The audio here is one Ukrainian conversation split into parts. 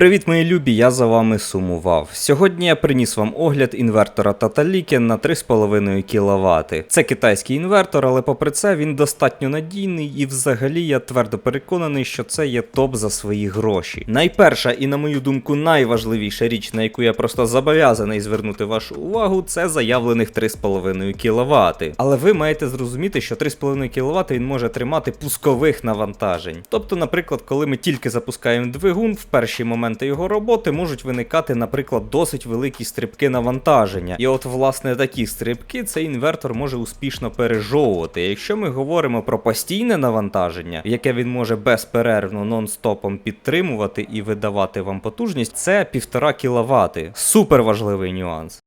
Привіт, мої любі, я за вами сумував. Сьогодні я приніс вам огляд інвертора Tataliken на 3,5 кВт. Це китайський інвертор, але попри це він достатньо надійний і взагалі я твердо переконаний, що це є топ за свої гроші. Найперша і, на мою думку, найважливіша річ, на яку я просто зобов'язаний звернути вашу увагу, це заявлених 3,5 кВт. Але ви маєте зрозуміти, що 3,5 кВт він може тримати пускових навантажень. Тобто, наприклад, коли ми тільки запускаємо двигун, в перші моменти його роботи можуть виникати, наприклад, досить великі стрибки навантаження. І от, власне, такі стрибки цей інвертор може успішно пережовувати. Якщо ми говоримо про постійне навантаження, яке він може безперервно нон-стопом підтримувати і видавати вам потужність, це 1,5 кВт. Супер важливий нюанс.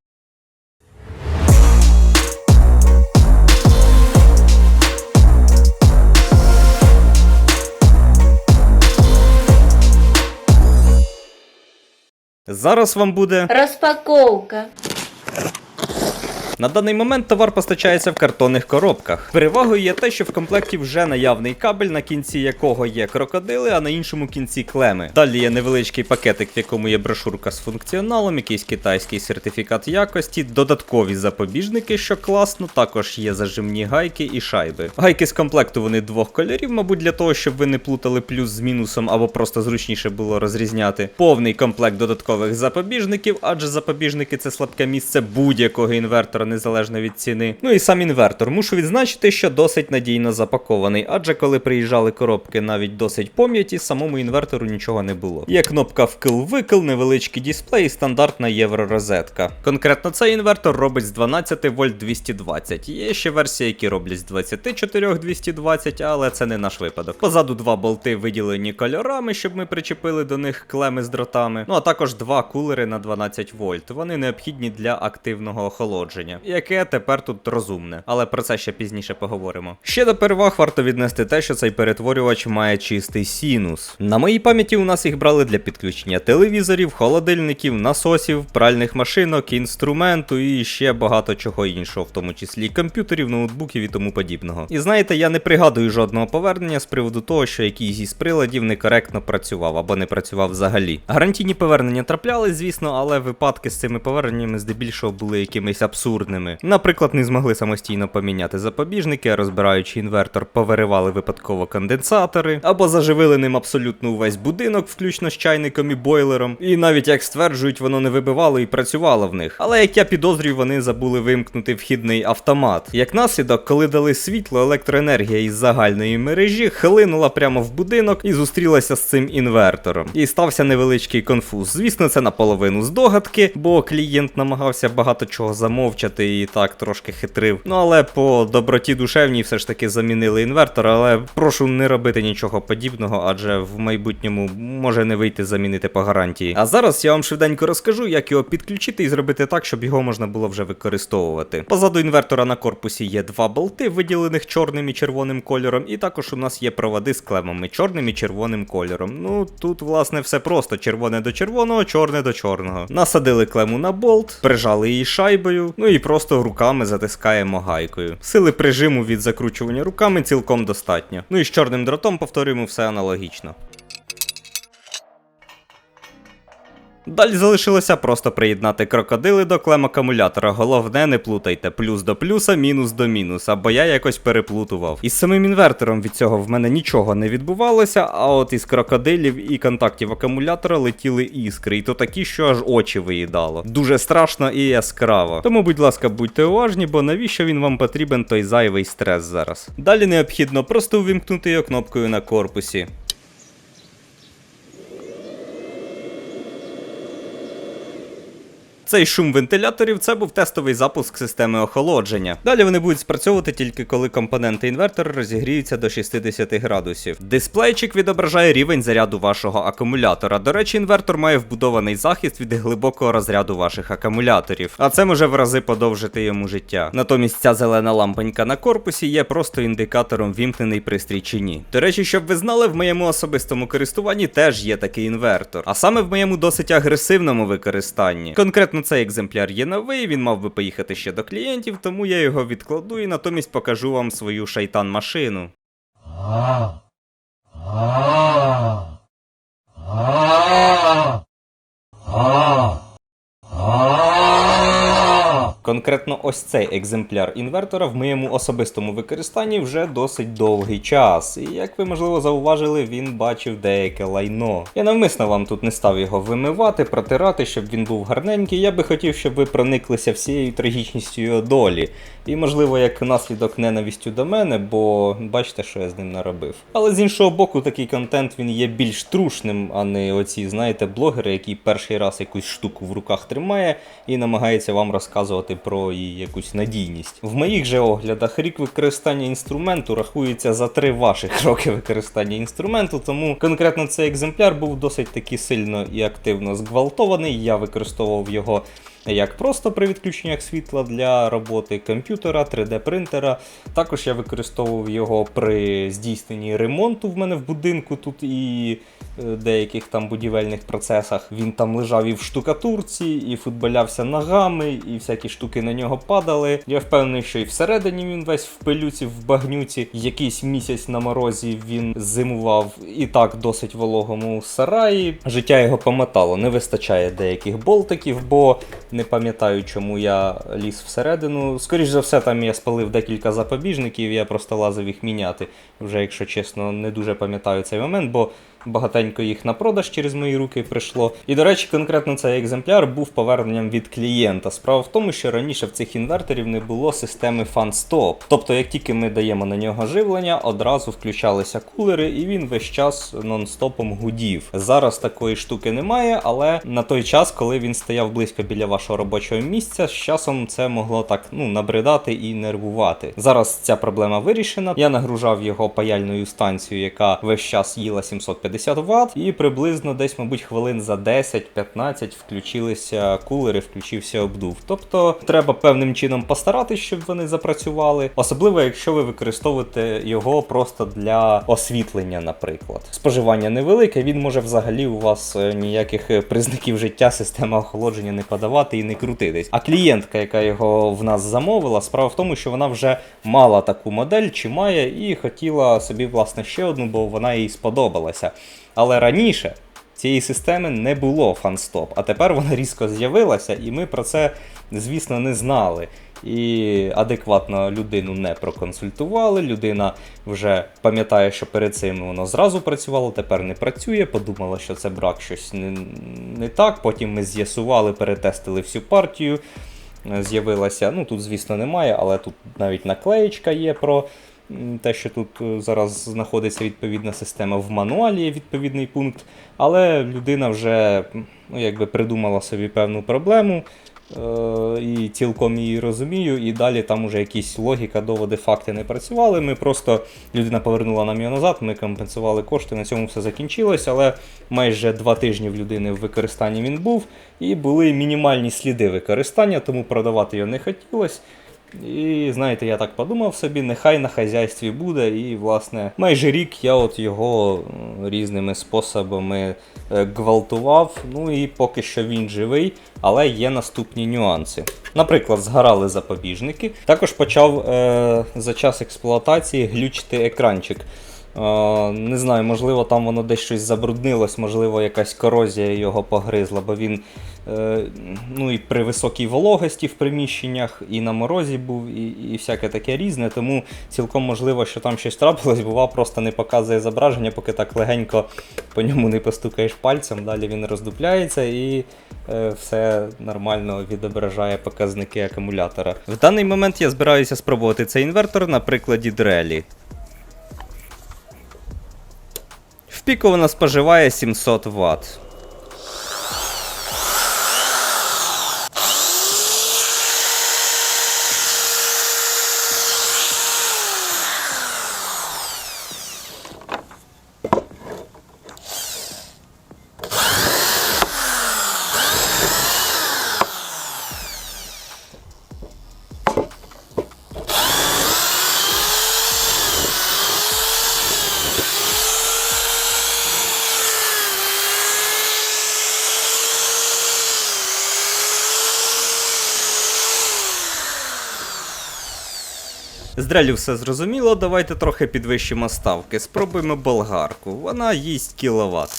Зараз вам буде Распаковка. На даний момент товар постачається в картонних коробках. Перевагою є те, що в комплекті вже наявний кабель, на кінці якого є крокодили, а на іншому кінці клеми. Далі є невеличкий пакетик, в якому є брошурка з функціоналом, якийсь китайський сертифікат якості, додаткові запобіжники, що класно, також є зажимні гайки і шайби. Гайки з комплекту вони двох кольорів, мабуть, для того, щоб ви не плутали плюс з мінусом або просто зручніше було розрізняти. Повний комплект додаткових запобіжників, адже запобіжники це слабке місце будь-якого інвертора незалежно від ціни. Ну і сам інвертор. Мушу відзначити, що досить надійно запакований, адже коли приїжджали коробки навіть досить пом'яті, самому інвертору нічого не було. Є кнопка вкл-викл, невеличкий дисплей і стандартна євророзетка. Конкретно цей інвертор робить з 12 вольт 220. Є ще версії, які роблять з 24 220, але це не наш випадок. Позаду два болти виділені кольорами, щоб ми причепили до них клеми з дротами. Ну а також два кулери на 12 вольт. Вони необхідні для активного охолодження, яке тепер тут розумне, але про це ще пізніше поговоримо. Ще до переваг варто віднести те, що цей перетворювач має чистий синус. На моїй пам'яті у нас їх брали для підключення телевізорів, холодильників, насосів, пральних машинок, інструменту і ще багато чого іншого, в тому числі комп'ютерів, ноутбуків і тому подібного. І знаєте, я не пригадую жодного повернення з приводу того, що якийсь із приладів некоректно працював або не працював взагалі. Гарантійні повернення траплялись, звісно, але випадки з цими поверненнями здебільшого були якимись абсурдними. Наприклад, не змогли самостійно поміняти запобіжники, а розбираючи інвертор, повиривали випадково конденсатори, або заживили ним абсолютно увесь будинок, включно з чайником і бойлером. І навіть як стверджують, воно не вибивало і працювало в них. Але як я підозрюю, вони забули вимкнути вхідний автомат. Як наслідок, коли дали світло, електроенергія із загальної мережі хлинула прямо в будинок і зустрілася з цим інвертором. І стався невеличкий конфуз. Звісно, це наполовину здогадки, бо клієнт намагався багато чого замовчати і так трошки хитрив. Ну але по доброті душевній все ж таки замінили інвертор, але прошу не робити нічого подібного, адже в майбутньому може не вийти замінити по гарантії. А зараз я вам швиденько розкажу, як його підключити і зробити так, щоб його можна було вже використовувати. Позаду інвертора на корпусі є два болти, виділених чорним і червоним кольором, і також у нас є проводи з клемами чорним і червоним кольором. Ну тут, власне, все просто: червоне до червоного, чорне до чорного. Насадили клему на болт, прижали її шайбою, ну і просто руками затискаємо гайкою. Сили прижиму від закручування руками цілком достатньо. Ну і з чорним дротом повторюємо все аналогічно. Далі залишилося просто приєднати крокодили до клем акумулятора. Головне, не плутайте плюс до плюса, мінус до мінуса, бо я якось переплутував. Із самим інвертором від цього в мене нічого не відбувалося, а от із крокодилів і контактів акумулятора летіли іскри, і то такі, що аж очі виїдало. Дуже страшно і яскраво. Тому, будь ласка, будьте уважні, бо навіщо він вам потрібен той зайвий стрес зараз. Далі необхідно просто увімкнути його кнопкою на корпусі. Цей шум вентиляторів це був тестовий запуск системи охолодження. Далі вони будуть спрацьовувати тільки коли компоненти інвертора розігріються до 60 градусів. Дисплейчик відображає рівень заряду вашого акумулятора. До речі, інвертор має вбудований захист від глибокого розряду ваших акумуляторів, а це може в рази подовжити йому життя. Натомість ця зелена лампонька на корпусі є просто індикатором вімкнений пристрій чи ні. До речі, щоб ви знали, в моєму особистому користуванні теж є такий інвертор, а саме в моєму досить агресивному використанні. Конкретно цей екземпляр є новий, він мав би поїхати ще до клієнтів, тому я його відкладу і натомість покажу вам свою шайтан машину. Конкретно ось цей екземпляр інвертора в моєму особистому використанні вже досить довгий час. І як ви можливо зауважили, він бачив деяке лайно. Я навмисно вам тут не став його вимивати, протирати, щоб він був гарненький. Я би хотів, щоб ви прониклися всією трагічністю його долі. І, можливо, як наслідок ненавістю до мене, бо бачите, що я з ним наробив. Але з іншого боку, такий контент він є більш трушним, а не оці, знаєте, блогери, які перший раз якусь штуку в руках тримає і намагається вам розказувати про її якусь надійність. В моїх же оглядах рік використання інструменту рахується за три ваших роки використання інструменту, тому конкретно цей екземпляр був досить таки сильно і активно зґвалтований. Я використовував його як просто при відключеннях світла для роботи комп'ютера, 3D-принтера. Також я використовував його при здійсненні ремонту в мене в будинку тут і е, деяких там будівельних процесах. Він там лежав і в штукатурці, і футболявся ногами, і всякі штуки на нього падали. Я впевнений, що і всередині він весь в пилюці, в багнюці. Якийсь місяць на морозі він зимував і так досить вологому сараї. Життя його помотало. Не вистачає деяких болтиків, бо не пам'ятаю, чому я ліз всередину. Скоріш за все, там я спалив декілька запобіжників, я просто лазив їх міняти. Вже, якщо чесно, не дуже пам'ятаю цей момент, бо багатенько їх на продаж через мої руки прийшло. І, до речі, конкретно цей екземпляр був поверненням від клієнта. Справа в тому, що раніше в цих інверторів не було системи FunStop. Тобто, як тільки ми даємо на нього живлення, одразу включалися кулери, і він весь час нон-стопом гудів. Зараз такої штуки немає, але на той час, коли він стояв близько біля вашого робочого місця, з часом це могло так ну набридати і нервувати. Зараз ця проблема вирішена. Я нагружав його паяльною станцією, яка весь час їла 750 Вт, і приблизно десь, мабуть, хвилин за 10-15 включилися кулери, включився обдув. Тобто треба певним чином постаратись, щоб вони запрацювали, особливо якщо ви використовуєте його просто для освітлення, наприклад. Споживання невелике, він може взагалі у вас е, ніяких е, признаків життя, система охолодження не подавати і не крутитись. А клієнтка, яка його в нас замовила, справа в тому, що вона вже мала таку модель, чи має, і хотіла собі, власне, ще одну, бо вона їй сподобалася. Але раніше цієї системи не було фанстоп, а тепер вона різко з'явилася, і ми про це, звісно, не знали. І адекватно людину не проконсультували. Людина вже пам'ятає, що перед цим воно зразу працювало, тепер не працює. Подумала, що це брак щось не, не так. Потім ми з'ясували, перетестили всю партію. З'явилася, ну тут, звісно, немає, але тут навіть наклеєчка є про те, що тут е, зараз знаходиться відповідна система. В мануалі є відповідний пункт. Але людина вже ну, якби придумала собі певну проблему. Е, і цілком її розумію, і далі там уже якісь логіка, доводи, факти не працювали. Ми просто людина повернула нам його назад, ми компенсували кошти, на цьому все закінчилось, але майже два тижні в людини в використанні він був, і були мінімальні сліди використання, тому продавати його не хотілося. І знаєте, я так подумав собі, нехай на хазяйстві буде. І, власне, майже рік я от його різними способами е, гвалтував. Ну і поки що він живий, але є наступні нюанси. Наприклад, згорали запобіжники. Також почав е, за час експлуатації глючити екранчик. Не знаю, можливо, там воно десь щось забруднилось, можливо, якась корозія його погризла, бо він е, ну, і при високій вологості в приміщеннях, і на морозі був, і, і всяке таке різне. Тому цілком можливо, що там щось трапилось, бува просто не показує зображення, поки так легенько по ньому не постукаєш пальцем, далі він роздупляється і е, все нормально відображає показники акумулятора. В даний момент я збираюся спробувати цей інвертор на прикладі дрелі. В піку вона споживає 700 Вт. З все зрозуміло, давайте трохи підвищимо ставки. Спробуємо болгарку. Вона їсть кіловат.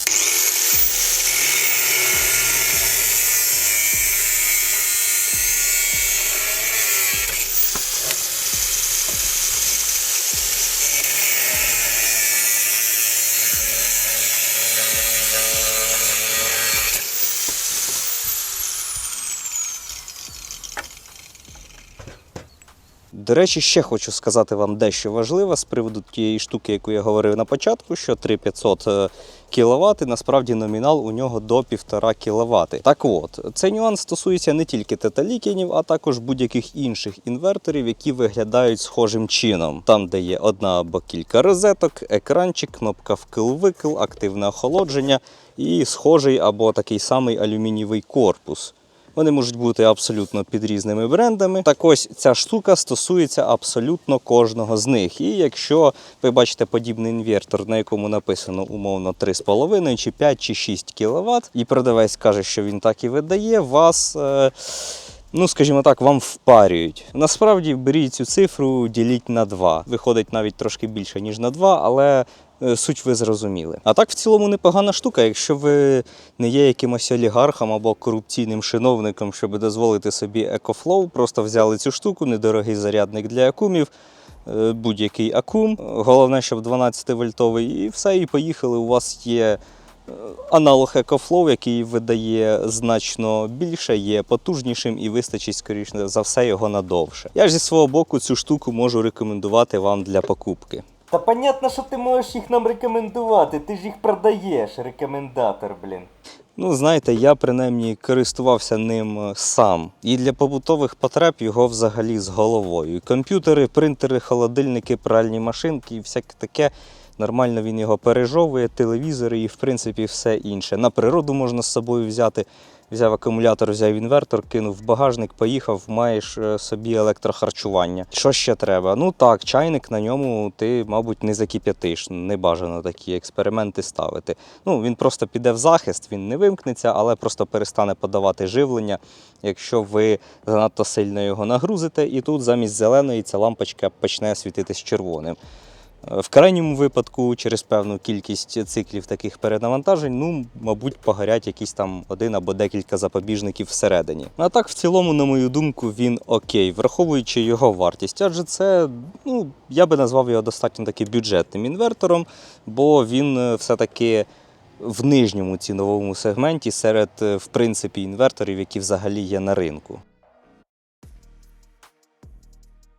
До речі, ще хочу сказати вам дещо важливе з приводу тієї штуки, яку я говорив на початку, що 3500 кВт, насправді номінал у нього до 1,5 кВт. Так от, цей нюанс стосується не тільки теталікінів, а також будь-яких інших інверторів, які виглядають схожим чином. Там, де є одна або кілька розеток, екранчик, кнопка вкил-викил, активне охолодження і схожий або такий самий алюмінієвий корпус. Вони можуть бути абсолютно під різними брендами. Так ось ця штука стосується абсолютно кожного з них. І якщо ви бачите подібний інвертор, на якому написано умовно 3,5 чи 5 чи 6 кВт, і продавець каже, що він так і видає, вас. е, Ну, скажімо так, вам впарюють. Насправді беріть цю цифру, діліть на 2. Виходить навіть трошки більше, ніж на 2, але суть ви зрозуміли. А так, в цілому, непогана штука. Якщо ви не є якимось олігархом або корупційним чиновником, щоб дозволити собі екофлоу, просто взяли цю штуку, недорогий зарядник для акумів. е, Будь-який акум, головне, щоб 12 вольтовий, і все, і поїхали. У вас є е, аналог EcoFlow, який видає значно більше, є потужнішим і вистачить, скоріше за все, його надовше. Я ж зі свого боку цю штуку можу рекомендувати вам для покупки. Та понятно, що ти можеш їх нам рекомендувати, ти ж їх продаєш, рекомендатор, блін. Ну, знаєте, я принаймні користувався ним е, сам. І для побутових потреб його взагалі з головою. Комп'ютери, принтери, холодильники, пральні машинки і всяке таке. Нормально він його пережовує, телевізори і, в принципі, все інше. На природу можна з собою взяти. Взяв акумулятор, взяв інвертор, кинув в багажник, поїхав, маєш е, собі електрохарчування. Що ще треба? Ну так, чайник на ньому ти, мабуть, не закип'ятиш. Не бажано такі експерименти ставити. Ну, він просто піде в захист, він не вимкнеться, але просто перестане подавати живлення, якщо ви занадто сильно його нагрузите, і тут замість зеленої ця лампочка почне світитись червоним. Е, В крайньому випадку, через певну кількість циклів таких перенавантажень, ну, мабуть, погорять якісь там один або декілька запобіжників всередині. А так, в цілому, на мою думку, він окей, враховуючи його вартість. Адже це, ну, я би назвав його достатньо таки бюджетним інвертором, бо він е, все-таки в нижньому ціновому сегменті серед, е, в принципі, інверторів, які взагалі є на ринку.